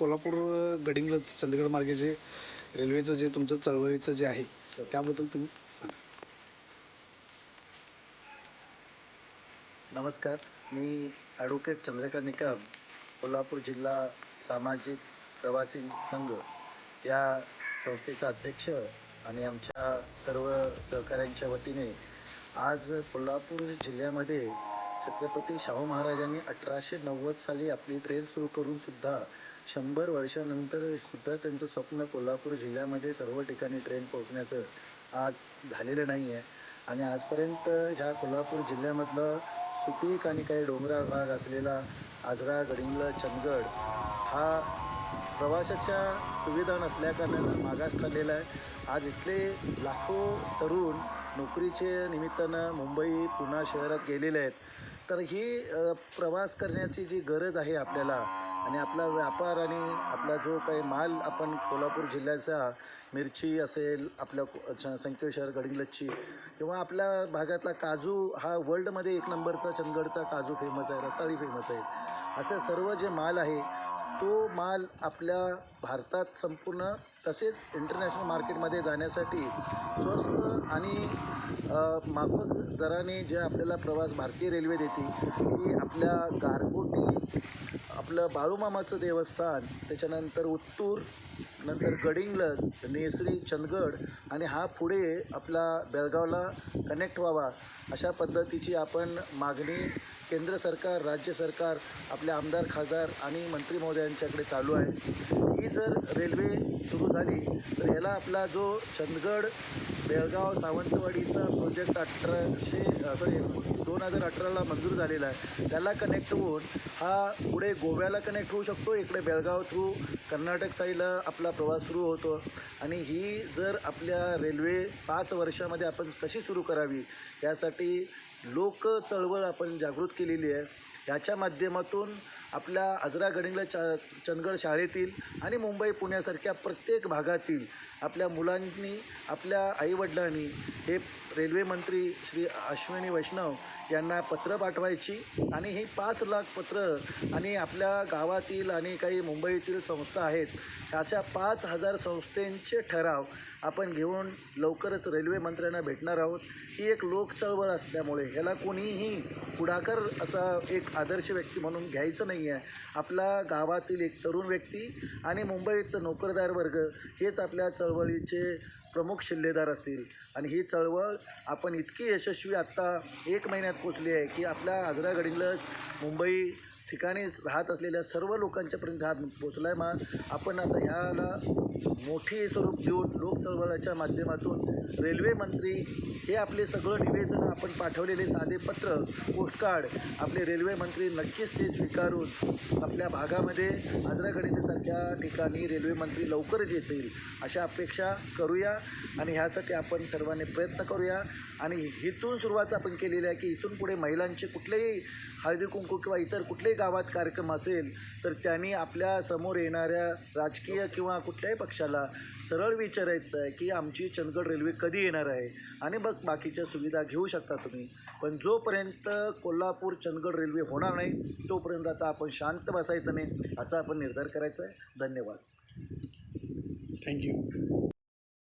कोल्हापूर गडिंग्लज चंदगड मार्गे जे रेल्वेचं जे तुमचं चळवळीचं जे आहे त्याबद्दल तुम्ही नमस्कार. मी ॲडव्होकेट चंद्रकांत निकम कोल्हापूर जिल्हा सामाजिक प्रवासी संघ. या संस्थेचा अध्यक्ष आणि आमच्या सर्व सहकाऱ्यांच्या वतीने आज कोल्हापूर जिल्ह्यामध्ये छत्रपती शाहू महाराजांनी अठराशे नव्वद साली आपली ट्रेन सुरू करून सुद्धा शंभर वर्षानंतर सुद्धा त्यांचं स्वप्न कोल्हापूर जिल्ह्यामध्ये सर्व ठिकाणी ट्रेन पोहोचण्याचं आज झालेलं नाही आहे आणि आजपर्यंत ह्या कोल्हापूर जिल्ह्यामधलं सुपीक आणि काही डोंगराळ भाग असलेला आजरा गडिंगलं चंदगड हा प्रवासाच्या सुविधा नसल्याकारणानं मागास ठरलेला आहे. आज इथले लाखो तरुण नोकरीचे निमित्तानं मुंबई पुणा शहरात गेलेले आहेत. तर ही प्रवास करण्याची जी गरज आहे आपल्याला आणि आपला व्यापार आणि आपला जो काही माल आपण कोल्हापूर जिल्ह्याचा मिरची असेल आपल्या संकेश्वर गडिंग्लजची किंवा आपल्या भागातला काजू हा वर्ल्डमध्ये एक नंबरचा चंदगडचा काजू फेमस आहे रताळी फेमस आहे. असे सर्व जे माल आहे तो माल आपल्या भारतात संपूर्ण तसेच इंटरनॅशनल मार्केटमध्ये जाण्यासाठी स्वस्त आणि माफक दराने जे आपल्याला प्रवास भारतीय रेल्वे देते की आपल्या गारगोटी आपलं बाळूमामाचं देवस्थान त्याच्यानंतर उत्तूर नंतर गडिंग्लज नेसरी चंदगड आणि हा पुढे आपला बेळगावला कनेक्ट व्हावा अशा पद्धतीची आपण मागणी केंद्र सरकार राज्य सरकार आपले आमदार खासदार आणि मंत्री महोदयांच्याकडे चालू आहे. ही जर रेल्वे सुरू झाली तर याला आपला जो चंदगड बेळगाव सावंतवाडीचा प्रोजेक्ट अठराशे सॉरी दोन हजार अठराला मंजूर झालेला आहे. त्याला कनेक्ट होऊन हा पुढे गोव्याला कनेक्ट होऊ शकतो इकडे बेळगाव थ्रू कर्नाटक साईडला आपला प्रवास सुरू होतो. आणि ही जर आपल्या रेल्वे पाच वर्षामध्ये आपण कशी सुरू करावी यासाठी लोक चळवळ आपण जागृत केलेली आहे. याच्या माध्यमातून आपल्या आजरा गडिंगला चा चंदगड शाळेतील आणि मुंबई पुण्यासारख्या प्रत्येक भागातील आपल्या मुलांनी आपल्या आईवडिलांनी हे रेल्वे मंत्री श्री अश्विनी वैष्णव यांना पत्र पाठवायची आणि ही पाच लाख पत्र आणि आपल्या गावातील आणि काही मुंबईतील संस्था आहेत अशा पाच हजार संस्थांचे ठराव आपण घेऊन लवकरच रेल्वे मंत्र्यांना भेटणार आहोत. ही एक लोकचळवळ असल्यामुळे ह्याला कोणीही पुढाकार असा एक आदर्श व्यक्ती म्हणून घ्यायचं नाही आहे आपला गावातील एक तरुण व्यक्ती आणि मुंबईत नोकरदार वर्ग हेच आपल्या चळवळीचे प्रमुख शिल्लेदार असतील. आणि ही चळवळ आपण इतकी यशस्वी आत्ता एक महिन्यात पोचली आहे की आपल्या आजरा गडिंग्लज मुंबई ठिकाणी राहत असलेल्या सर्व लोकांच्यापर्यंत हा पोचला आहे मा आपण आता ह्याला मोठे स्वरूप देऊन लोक चळवळाच्या माध्यमातून रेल्वे मंत्री हे आपले सगळं निवेदन आपण पाठवलेले साधे पत्र पोस्टकार्ड आपले रेल्वे मंत्री नक्कीच ते स्वीकारून आपल्या भागामध्ये आजरा ठिकाणी रेल्वे मंत्री लवकरच येतील अशा अपेक्षा करूया आणि ह्यासाठी आपण सर्वांनी प्रयत्न करूया. आणि इथून सुरुवात आपण केलेली आहे की इथून पुढे महिलांचे कुठलेही हळदी कुंकू किंवा इतर कुठलेही गावात कार्यक्रम असेल तर त्यांनी आपल्यासमोर येणाऱ्या राजकीय किंवा कुठल्याही पक्षाला सरळ विचारायचं आहे की आमची चंदगड रेल्वे कधी येणार आहे? आणि मग बाकीच्या सुविधा घेऊ शकता तुम्ही. पण जोपर्यंत कोल्हापूर चंदगड रेल्वे होणार नाही तोपर्यंत आता आपण शांत बसायचं नाही असा आपण निर्धार करायचा आहे. धन्यवाद. थँक्यू